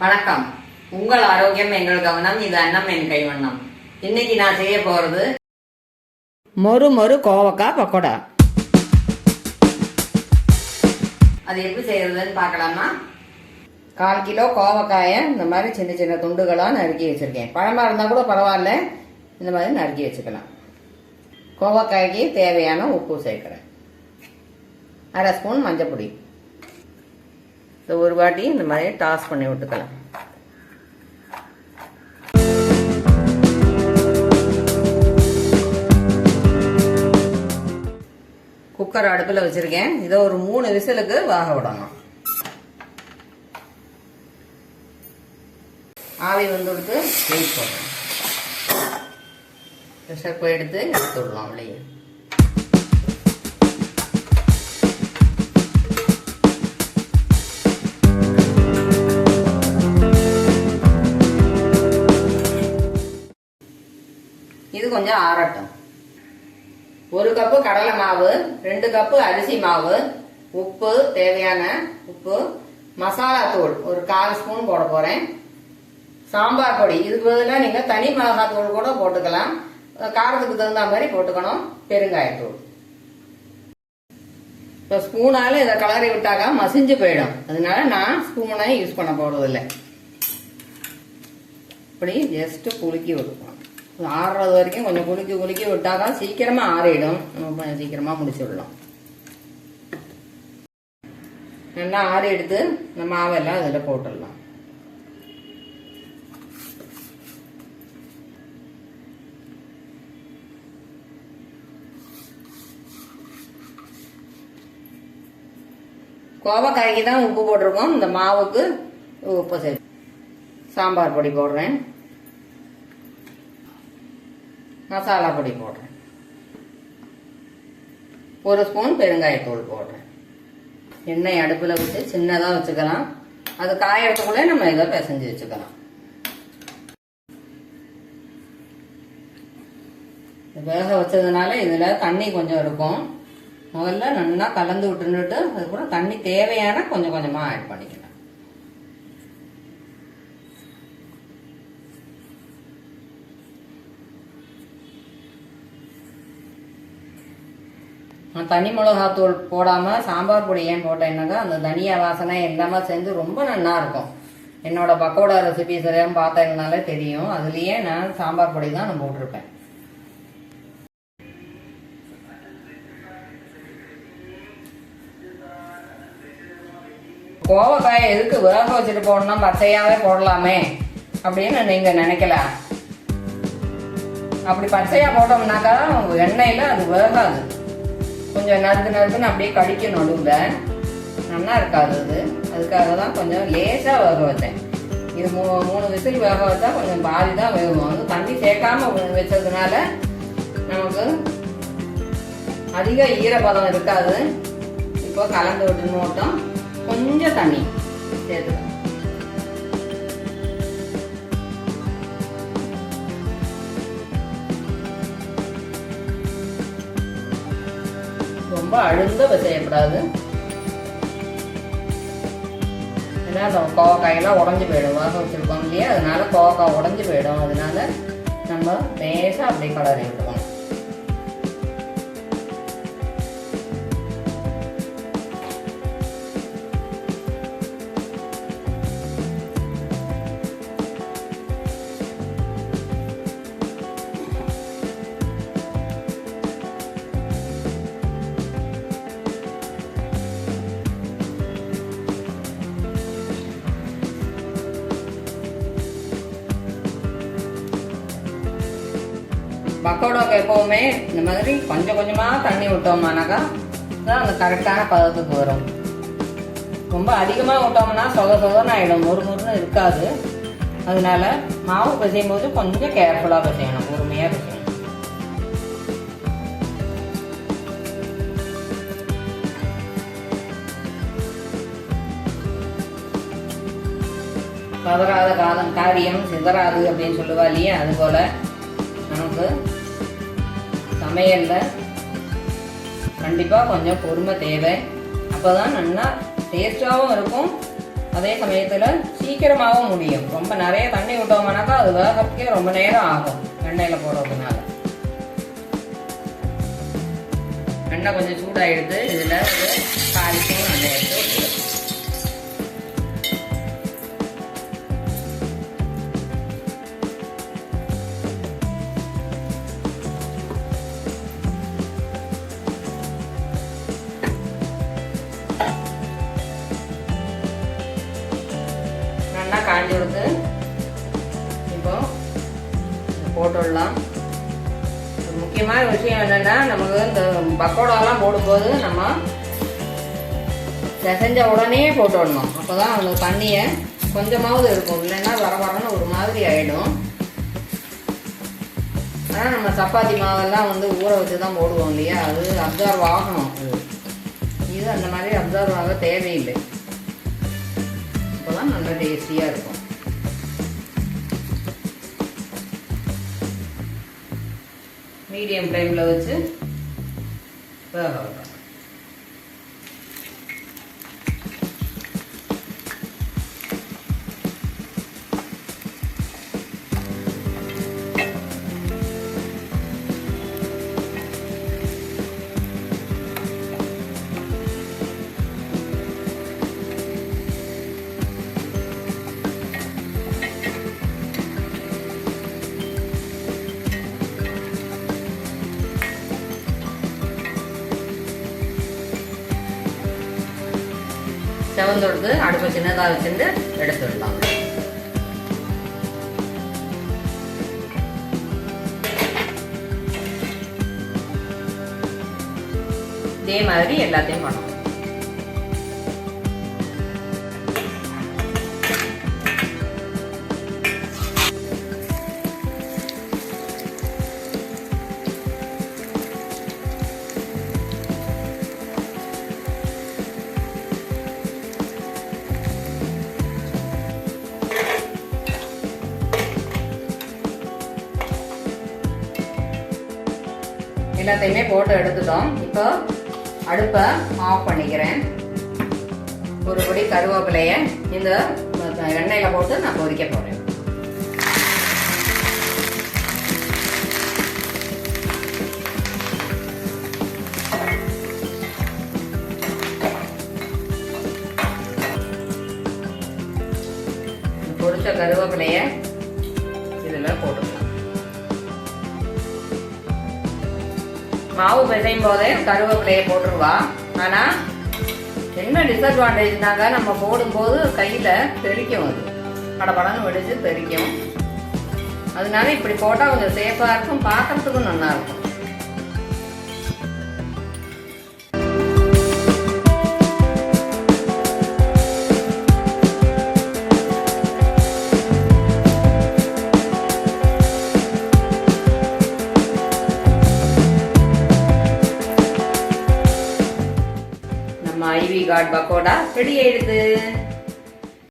வணக்கம். உங்கள் ஆரோக்கியம் எங்கள் கவனம் இது அன்னம் என் கைவண்ணம். இன்னைக்கு நான் செய்ய போறது மொறு மொறு கோவக்காய் பக்கோடா. அது எப்படி செய்யறதுன்னு பார்க்கலாமா? கால் கிலோ கோவக்காயை இந்த மாதிரி சின்ன சின்ன துண்டுகளாக நறுக்கி வச்சுருக்கேன். பழமாக இருந்தால் கூட பரவாயில்ல. இந்த மாதிரி நறுக்கி வச்சுக்கலாம். கோவக்காய்க்கு தேவையான உப்பு சேர்க்குறேன். அரை ஸ்பூன் மஞ்சள் பொடி இந்த ஒரு வாட்டி இந்த மாதிரி டாஸ் பண்ணி விட்டுக்கலாம். குக்கர் அடுப்பில் வச்சுருக்கேன். இதை ஒரு மூணு விசிலுக்கு வாக விடணும். ஆவி வந்து கொடுத்து வெயிட் போடுறேன் ப்ரெஷர் போய் எடுத்து எடுத்து விடலாம் வெளியே. இது கொஞ்சம் ஆறட்டும். ஒரு கப்பு கடலை மாவு ரெண்டு கப்பு அரிசி மாவு உப்பு தேவையான உப்பு மசாலா தூள் ஒரு கால் ஸ்பூன் போட போறேன். சாம்பார் பொடி இதுக்கு பதிலாக நீங்க தனி மிளகாய் தூள் கூட போட்டுக்கலாம். காரத்துக்கு தகுந்த மாதிரி போட்டுக்கணும் பெருங்காயத்தூள் இப்போ ஸ்பூனால இதை கலரி விட்டாக்கா மசிஞ்சு போயிடும். அதனால நான் ஸ்பூனை யூஸ் பண்ண போறதில்லை. இப்படி ஜஸ்ட் குலுக்கி விட்டுக்கணும் ஆறுறது வரைக்கும் கொஞ்சம் குலுக்கி குலுக்கி விட்டாதான் சீக்கிரமா ஆறிடும். நம்ம சீக்கிரமா முடிச்சு விடலாம். நல்லா ஆறி எடுத்து இந்த மாவெல்லாம் அதில் போட்டுடலாம். கோவக்காய்க்கு தான் உப்பு போட்டிருக்கோம். இந்த மாவுக்கு உப்பு சேர்த்து. சாம்பார் பொடி போடுறேன். மசாலா பொடி போடுறேன். ஒரு ஸ்பூன் பெருங்காயத்தூள் போடுறேன். எண்ணெய் அடுப்பில் விட்டு சின்னதாக வச்சுக்கலாம். அது காயறதுக்குள்ளே நம்ம இதை பிசைஞ்சு வச்சுக்கலாம். வேக வச்சதுனால இதில் தண்ணி கொஞ்சம் இருக்கும். முதல்ல நல்லா கலந்து விட்டுன்னுட்டு அதுக்கப்புறம் தண்ணி தேவையான கொஞ்சம் கொஞ்சமாக ஆட் பண்ணிக்கலாம் தனி மிளகாத்தூள் போடாமல் சாம்பார் பொடி ஏன் போட்டேன்னாக்கா அந்த தனியா வாசனை எல்லாமே சேர்ந்து ரொம்ப நல்லா இருக்கும். என்னோட பக்கோடா ரெசிபிஸ் எல்லாம் பார்த்ததுனால தெரியும். அதுலேயே நான் சாம்பார் பொடி தான் நான் போட்டிருப்பேன். கோவக்காயை எதுக்கு வேக வச்சுட்டு போடணும் பச்சையாவே போடலாமே அப்படின்னு நீங்க நினைக்கலாம் அப்படி பச்சையா போட்டோம்னாக்கா எண்ணெயில அது வேகாது கொஞ்சம் நறுக்கு நறுக்குன்னு அப்படியே கடிக்கும் நடுவில். நல்லா இருக்காது அது. அதுக்காக தான் கொஞ்சம் லேசாக வேக வைத்தேன். இது மூ மூணு விசில் வேக வச்சா கொஞ்சம் பாதி தான் வேகும். வந்து தண்ணி சேர்க்காம வச்சதுனால நமக்கு அதிக ஈரப்பதம் இருக்காது. இப்போ கலந்து விட்டு நோட்டம் கொஞ்சம் தண்ணி சேர்த்துக்கணும். ரொம்ப அழுந்த செய்யக்கூடாது. ஏன்னா அந்த கோவக்காயெல்லாம் உடஞ்சி போயிடும். வேக வச்சுருக்கோம் இல்லையா? அதனால கோவக்காய் உடஞ்சி போயிடும். அதனால நம்ம லேசாக அப்படியே கலரி விட்டுக்கணும் பக்கோடாக்கு எப்போவுமே இந்த மாதிரி கொஞ்சம் கொஞ்சமாக தண்ணி விட்டோம்னாக்கா தான் அந்த கரெக்டான பதத்துக்கு வரும். ரொம்ப அதிகமாக விட்டோம்னா சொத சொதன்னு ஆகிடும் ஒரு முருன்னு இருக்காது. அதனால மாவு பிசையும் போது கொஞ்சம் கேர்ஃபுல்லாக பிசையணும். பொறுமையாக பிசையணும். பதறாத காலம் காரியம் சிதறாது அப்படின்னு சொல்லுவா இல்லையா? அது போல நமக்கு சமையலில் கண்டிப்பாக கொஞ்சம் பொறுமை தேவை. அப்போ தான் நல்லா டேஸ்டாகவும் இருக்கும். அதே சமயத்தில் சீக்கிரமாகவும் முடியும். ரொம்ப நிறைய தண்ணி விட்டோம்னாக்கா அது வேகறதுக்கே ரொம்ப நேரம் ஆகும் எண்ணெயில் போடுறதுனால. எண்ணெய் கொஞ்சம் சூடாகிடுது இதில் ஒரு எண்ணெய் எடுத்து போட்டுடலாம். முக்கியமான விஷயம் என்னென்னா நமக்கு இந்த பக்கோடாலாம் போடும்போது நம்ம செஞ்ச உடனே போட்டுடணும். அப்போ தான் அந்த தண்ணியை கொஞ்சமாவது இருக்கும். இல்லைன்னா வர வரன்னு ஒரு மாதிரி ஆகிடும் ஆனால் நம்ம சப்பாத்தி மாவெல்லாம் வந்து ஊற வச்சு தான் போடுவோம் இல்லையா? அது அப்சர்வ் ஆகணும். இது அந்த மாதிரி அப்சர்வ் ஆக தேவையில்லை. அப்போதான் நல்லா டேஸ்டியாக இருக்கும். மீடியம் ஃப்ளேமில் வச்சு வேக வைக்கணும். செவந்தொடுத்து அடுப்பை சின்னதாக வச்சுட்டு எடுத்துடலாம் இதே மாதிரி எல்லாத்தையும் பண்ணணும் எல்லாத்தையுமே போட்டு எடுத்துட்டோம். இப்போ அடுப்பை ஆஃப் பண்ணிக்கிறேன். ஒரு பொடி கருவேப்பிலைய இந்த எண்ணெயில் போட்டு நான் பொரிக்க போகிறேன் பொரிச்ச கருவேப்பிலைய இதில் போட்டு மாவு பிசையும் போதே கருவேப்பிலையை போட்டுருவா. ஆனால் என்ன டிஸ்அட்வான்டேஜ்னாக்க நம்ம போடும்போது கையில் தெறிக்கும் அது. படபடன்னு வெடிச்சு தெறிக்கும் அதனால இப்படி போட்டால் கொஞ்சம் சேஃபாக இருக்கும். பார்க்கறதுக்கும் நல்லாயிருக்கும் கார்ட் பக்கோடா ரெடி ஆயிடுது